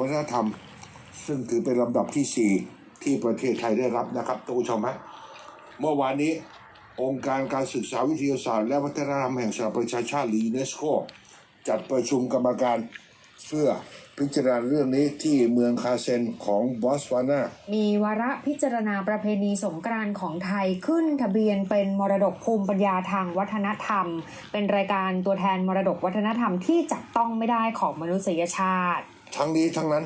วัฒนธรรม ซึ่งถือเป็นลำดับที่ 4 ที่ประเทศไทยได้รับนะครับท่านผู้ชมฮะเมื่อวานนี้องค์การการศึกษาวิทยาศาสตร์ และวัฒนธรรมแห่งสหประชาชาติหรือยูเนสโกจัดประชุมกรรมการเพื่อพิจารณาเรื่องนี้ที่เมืองคาเซนของบอสวานา มีวาระพิจารณาประเพณีสงกรานต์ของไทยขึ้นทะเบียนเป็นมรดกภูมิปัญญาทางวัฒนธรรม เป็นรายการตัวแทนมรดกวัฒนธรรมที่จับต้องไม่ได้ของมนุษยชาติ ทั้งนี้ทั้งนั้น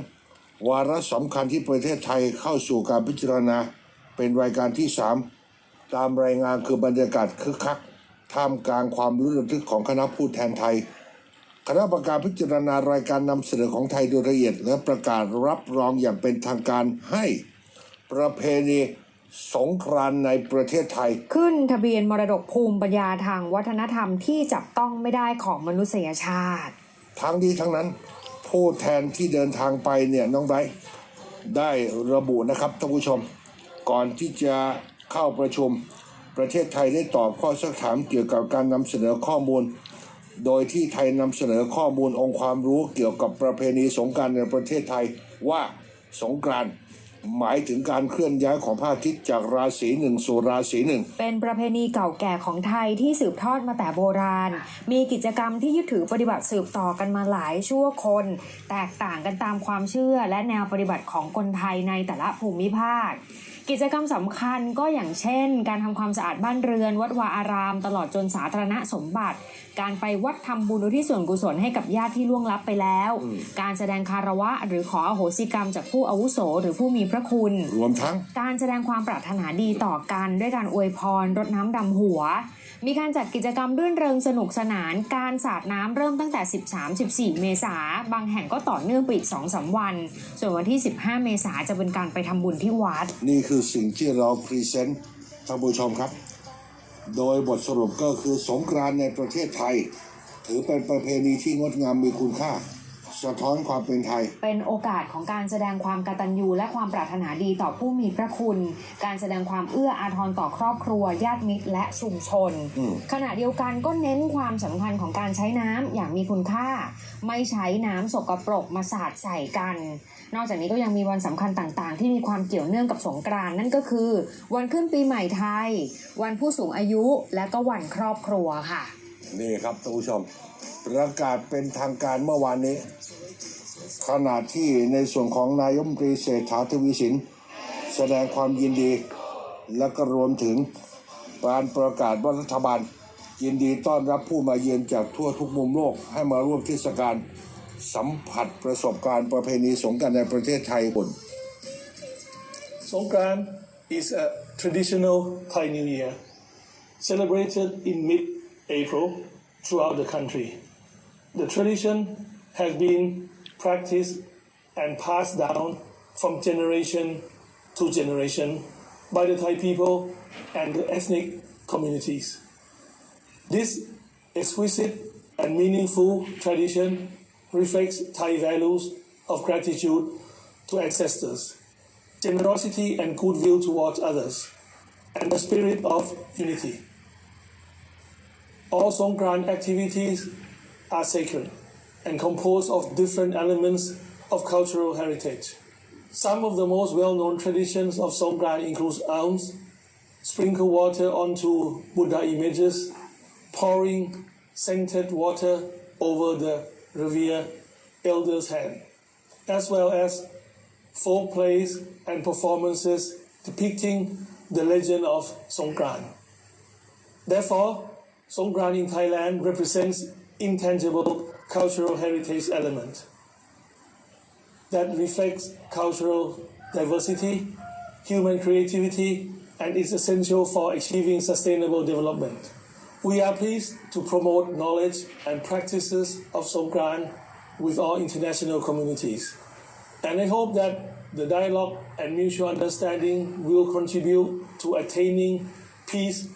วาระสำคัญที่ประเทศไทยเข้าสู่การพิจารณาเป็นรายการที่ 3 ตามรายงานคือบรรยากาศคึกคักท่ามกลางความรู้ระทึกของคณะผู้แทนไทย คณะประการพิจารณารายการนำเสนอของไทยโดยละเอียด และประกาศรับรองอย่างเป็นทางการให้ประเพณีสงกรานต์ในประเทศไทย ขึ้นทะเบียนมรดกภูมิปัญญาทางวัฒนธรรมที่จับต้องไม่ได้ของมนุษยชาติ ทั้งนี้ทั้งนั้น ผู้แทนที่เดินทางไปเนี่ยน้องไบได้ระบุนะครับท่านผู้ชม ก่อนที่จะเข้าประชุมประเทศไทยได้ตอบข้อสักถามเกี่ยวกับการนำเสนอข้อมูล โดยที่ไทยนำเสนอข้อมูลองค์ความรู้เกี่ยวกับประเพณีสงการในประเทศไทยว่าสงกรานต์ หมายถึงการเคลื่อนย้ายของพระอาทิตย์จากราศีหนึ่งสู่ราศีหนึ่ง เป็นประเพณีเก่าแก่ของไทยที่สืบทอดมาแต่โบราณ มีกิจกรรมที่ยึดถือปฏิบัติสืบต่อกันมาหลายชั่วคน แตกต่างกันตามความเชื่อและแนวปฏิบัติของคนไทยในแต่ละภูมิภาค กิจกรรมสำคัญก็อย่างเช่น การทำความสะอาดบ้านเรือน วัดวาอาราม ตลอดจนสาธารณสมบัติ การไปวัดทำบุญอุที่ส่วนกุศลให้กับญาติที่ล่วงลับไปแล้ว การแสดงคารวะหรือขออโหสิกรรมจากผู้อาวุโสหรือผู้มีพระคุณ รวมทั้ง การแสดงความปรารถนาดีต่อกันด้วยการอวยพรรดน้ำดำหัว มีการจัดกิจกรรมรื่นเริงสนุกสนาน การสาดน้ำเริ่มตั้งแต่ 13-14 เมษาบางแห่งก็ต่อเนื่องไปอีก2-3วัน ส่วนวันที่ 15 เมษาจะเป็นการไปทำบุญที่วัด นี่คือสิ่งที่เราพรีเซนต์ท่านผู้ชมครับ โดยบทสรุปก็คือสงกรานต์ในประเทศไทย ถือเป็นประเพณีที่งดงามมีคุณค่า สะท้อนความเป็นไทย เป็นโอกาสของการแสดงความกตัญญูและความปรารถนาดีต่อผู้มีพระคุณ การแสดงความเอื้ออาทรต่อครอบครัว ญาติมิตรและชุมชน อืม ขณะเดียวกันก็เน้นความสำคัญของการใช้น้ำอย่างมีคุณค่า ไม่ใช้น้ำสกปรกมาสาดใส่กัน นอกจากนี้ก็ยังมีวันสำคัญต่างๆ ที่มีความเกี่ยวเนื่องกับสงกรานต์นั่นก็คือ วันขึ้นปีใหม่ไทย วันผู้สูงอายุและก็วันครอบครัวค่ะ นี่ครับท่านผู้ชม ประกาศเป็นทางการเมื่อวานนี้ ขณะที่ในส่วนของนายมตรีเศรษฐาทวีสิน แสดงความยินดี และก็รวมถึงการประกาศว่ารัฐบาล ยินดีต้อนรับผู้มาเยือนจากทั่วทุกมุมโลกให้มาร่วมเทศกาลสัมผัสประสบการณ์ประเพณีสงกรานในประเทศไทยบน Songkran is a traditional Thai New Year celebrated in mid April throughout the country. The tradition has been practiced and passed down from generation to generation by the Thai people and the ethnic communities. This exquisite and meaningful tradition reflects Thai values of gratitude to ancestors generosity and goodwill towards others, and the spirit of unity. All Songkran activities are sacred and composed of different elements of cultural heritage. Some of the most well-known traditions of Songkran include alms, sprinkle water onto Buddha images, pouring scented water over the revered elder's head, as well as folk plays and performances depicting the legend of Songkran. Therefore, Songkran in Thailand represents intangible cultural heritage element that reflects cultural diversity, human creativity, and is essential for achieving sustainable development. We are pleased to promote knowledge and practices of Songkran with all international communities. And I hope that the dialogue and mutual understanding will contribute to attaining peace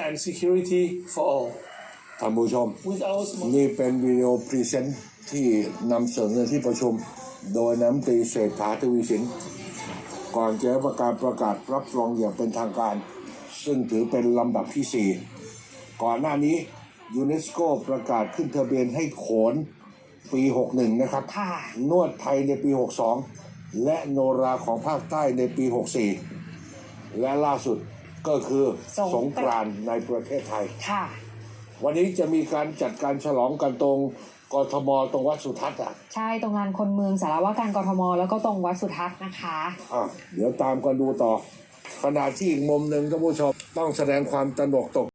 and security for all. ท่านผู้ชม With our small นี่เป็นวิดีโอพรีเซนต์ที่นำเสนอที่ประชุม โดยน้ำตรีเศรษฐาทวีสิน ก่อนจะประกาศประกาศรับรองอย่างเป็นทางการ ซึ่งถือเป็นลำดับที่ 4 ก่อนหน้านี้ยูเนสโกประกาศขึ้นทะเบียนให้โขนปี 61 นะครับค่ะนวดไทยในปี 62 และโนราของภาคใต้ในปี 64 และล่าสุดก็คือสสงงกกรารานนต์ต์ในประเทศไทยค่ะ วันนี้จะมีการจัดการฉลองกันตรงกทมตรงวัดสุทัศน์อะใช่ตรงลานคนเมืองสารวาการกทมแล้วก็ตรงวัดสุทัศน์นะคะอะเดี๋ยวตามกันดูต่อขณะที่อีกมุมหนึ่งท่านผู้ชมต้องแสดงความตระหนกตก